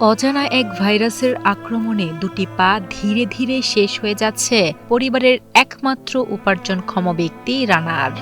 অজানা এক ভাইরাসের আক্রমণে দুটি পা ধীরে ধীরে শেষ হয়ে যাচ্ছে পরিবারের একমাত্র উপার্জনক্ষম ব্যক্তি রানার।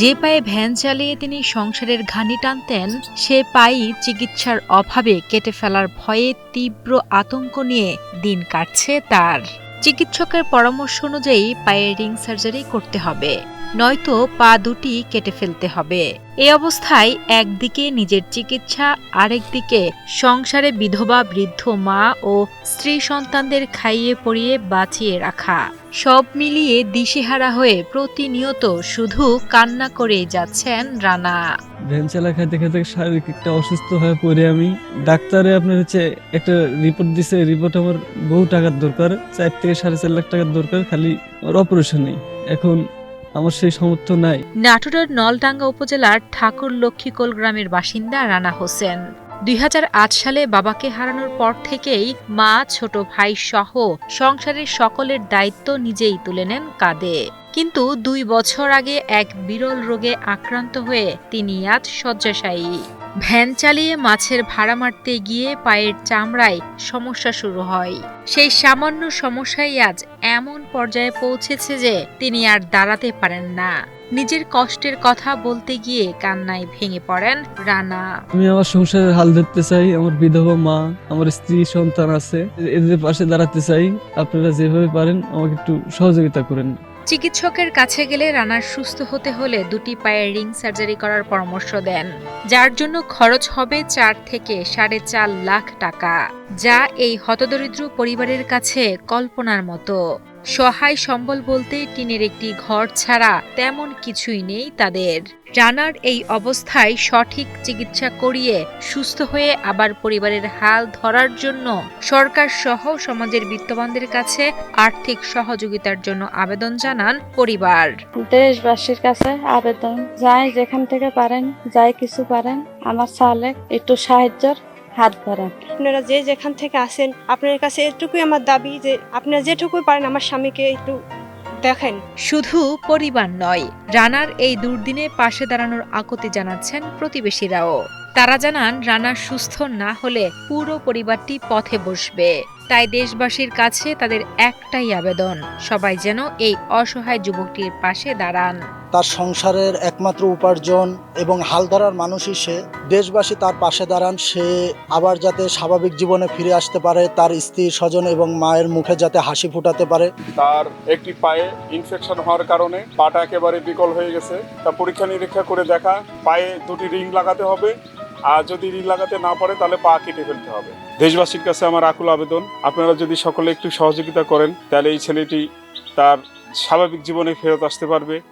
যে পায়ে ভ্যান চালিয়ে তিনি সংসারের ঘানি টানতেন, সে পাই চিকিৎসার অভাবে কেটে ফেলার ভয়ে তীব্র আতঙ্ক নিয়ে দিন কাটছে তার। চিকিৎসকের পরামর্শ অনুযায়ী পায়ে রিং সার্জারি করতে হবে, নয়তো পা দুটি কেটে ফেলতে হবে। এই অবস্থায় একদিকে নিজের চিকিৎসা, আরেকদিকে সংসারে বিধবা, বৃদ্ধ, মা ও স্ত্রী সন্তানদের খাইয়ে পরিয়ে বাঁচিয়ে রাখা। সব মিলিয়ে দিশেহারা হয়ে প্রতিনিয়ত শুধু কান্না করে যাচ্ছেন রানা। ভ্যান চালা খাইতে খাইতে শারীরিক একটা অসুস্থ হয়ে পড়ে আমি। ডাক্তারে আপনার হচ্ছে একটা রিপোর্ট দিছে রিপোর্ট আমার বহু টাকার দরকার, চার থেকে সাড়ে চার লাখ টাকার দরকার, খালি আমার অপারেশনে এখন আমার সেই সামর্থ্য নাই। নাটোরের নলডাঙ্গা উপজেলার ঠাকুর লক্ষ্মীকোল গ্রামের বাসিন্দা রানা হোসেন। দুই সালে বাবাকে হারানোর পর থেকেই মা, ছোট ভাই সহ সংসারের সকলের দায়িত্ব নিজেই তুলে নেন কাঁধে। কিন্তু দুই বছর আগে এক বিরল রোগে আক্রান্ত হয়ে তিনি আজ শয্যাশায়ী। ভ্যান চালিয়ে মাছের ভাড়া মারতে গিয়ে পায়ের চামড়ায় সমস্যা শুরু হয়। সেই সামান্য সমস্যাই আজ এমন পর্যায়ে পৌঁছেছে যে তিনি আর দাঁড়াতে পারেন না। নিজের কষ্টের কথা বলতে গিয়ে কান্নায় ভেঙে পড়েন রানা। আমি আমার সংসারের হাল ধরতে চাই, আমার বিধবা মা, আমার স্ত্রী, সন্তান আছে। এদের পাশে দাঁড়াতে চাই। আপনারা যেভাবে পারেন, আমাকে একটু সহযোগিতা করেন। চিকিৎসকের কাছে গেলে রানার সুস্থ হতে হলে দুটি পায়ের রিং সার্জারি করার পরামর্শ দেন, যার জন্য খরচ হবে চার থেকে সাড়ে চার লাখ টাকা, যা এই হতদরিদ্র পরিবারের কাছে কল্পনার মতো। সহায় সম্বল বলতে টিনের একটি ঘর ছাড়া তেমন কিছুই নেই তাদের। রানার এই অবস্থায় সঠিক চিকিৎসা করিয়ে সুস্থ হয়ে আবার পরিবারের হাল ধরার জন্য সরকার সহ সমাজের বিত্তবানদের কাছে আর্থিক সহযোগিতার জন্য আবেদন জানান পরিবার। দেশবাসীর কাছে আবেদন। যাই যেখান থেকে পারেন, যাই কিছু পারেন, আমার সালে একটু সাহায্যের হাত বাড়ান। আপনারা যে যেখান থেকে আসেন আপনার কাছে এটুকুই আমার দাবি যে আপনারা যেটুকুই পারেন আমার স্বামীকে একটু দেখেন। শুধু পরিবার নয় রানার এই দুর্দিনে পাশে দাঁড়ানোর আকতে জানাচ্ছেন প্রতিবেশীরাও। তারা জানান রানা সুস্থ না হলে পুরো পরিবারটি পথে বসবে। তাই দেশবাসীর কাছে তাদের একটাই আবেদন সবাই যেন এই অসহায় যুবকটির পাশে দাঁড়ান। তার সংসারের একমাত্র উপার্জন এবং হাল ধরার মানুষই সে। দেশবাসী তার পাশে দাঁড়ান সে আবার যাতে স্বাভাবিক জীবনে ফিরে আসতে পারে তার স্ত্রী স্বজন এবং মায়ের মুখে যাতে হাসি ফুটাতে পারে। তার একটি পায়ে ইনফেকশন হওয়ার কারণে পাটা একেবারে বিকল হয়ে গেছে। তা পরীক্ষা নিরীক্ষা করে দেখা পায়ে দুটি রিং লাগাতে হবে। আর যদি ঋণ লাগাতে না পারে, তাহলে পা কেটে ফেলতে হবে। দেশবাসীর কাছে আমার আকুল আবেদন। আপনারা যদি সকলে একটু সহযোগিতা করেন, তাহলে এই ছেলেটি তার স্বাভাবিক জীবনে ফেরত আসতে পারবে।